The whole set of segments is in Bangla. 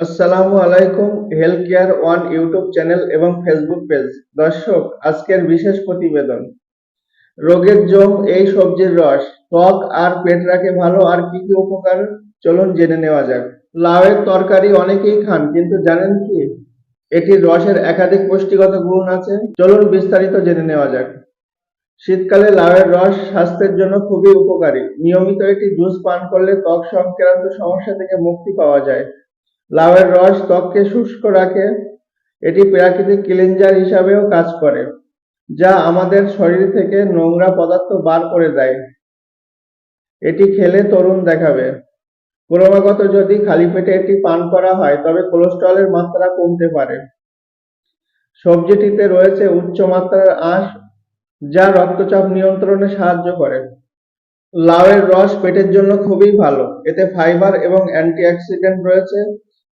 আসসালামু আলাইকুম health care one YouTube channel এবং ফেসবুক পেজ দর্শক, আজকের বিশেষ প্রতিবেদন। রোগের জম, এই সবজির রস, ত্বক আর পেট রাখে ভালো আর কি কি উপকার? চলুন জেনে নেওয়া যাক। লাউয়ের তরকারি অনেকেই খান, কিন্তু জানেন কি? এটির রসের একাধিক পুষ্টিগত গুণ আছে। চলুন বিস্তারিত জেনে নেওয়া যাক। শীতকালে লাউয়ের রস স্বাস্থ্যের জন্য খুবই উপকারী। নিয়মিত এটি জুস পান করলে ত্বক সংক্রান্ত সমস্যা থেকে মুক্তি পাওয়া যায়। লাউয়ের রস ত্বককে শুষ্ক রাখে। এটি প্রাকৃতিক ক্লিনজার হিসাবেও কাজ করে, যা আমাদের শরীর থেকে নোংরা পদার্থ বার করে দেয়। এটি খেলে তরুণ দেখাবে। ক্রমাগত যদি খালি পেটে এটি পান করা হয়, তবে কোলেস্ট্রলের মাত্রা কমতে পারে। সবজিটিতে রয়েছে উচ্চ মাত্রার আঁশ, যা রক্তচাপ নিয়ন্ত্রণে সাহায্য করে। লাউয়ের রস পেটের জন্য খুবই ভালো। এতে ফাইবার এবং অ্যান্টিঅক্সিডেন্ট রয়েছে।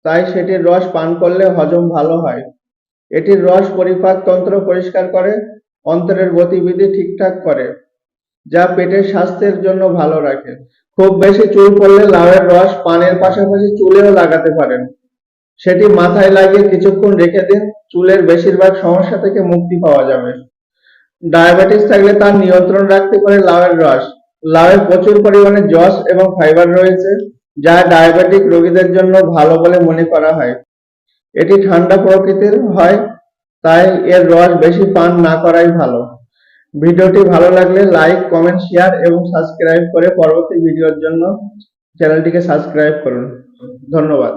তাই সেটির রস পান করলে হজম ভালো হয়। এটির রস পরিপাক তন্ত্র পরিষ্কার করে, অন্তরের গতিবিধি ঠিকঠাক করে, যা পেটের স্বাস্থ্যের জন্য ভালো রাখে। খুব বেশি চুল পড়লে লাউয়ের রস পানের পাশাপাশি চুলেও লাগাতে পারেন। সেটি মাথায় লাগিয়ে কিছুক্ষণ রেখে দিন, চুলের বেশিরভাগ সমস্যা থেকে মুক্তি পাওয়া যাবে। ডায়াবেটিস থাকলে তার নিয়ন্ত্রণ রাখতে পারে লাউয়ের রস। লাউয়ে প্রচুর পরিমাণে জস এবং ফাইবার রয়েছে। যা ডায়াবেটিক রোগীদের জন্য ভালো বলে মনে করা হয়। এটি ঠান্ডা প্রকৃতির হয়, তাই এর রস বেশি পান না করাই ভালো। ভিডিওটি ভালো লাগলে লাইক, কমেন্ট, শেয়ার এবং সাবস্ক্রাইব করে পরবর্তী ভিডিওর জন্য চ্যানেলটিকে সাবস্ক্রাইব করুন। ধন্যবাদ।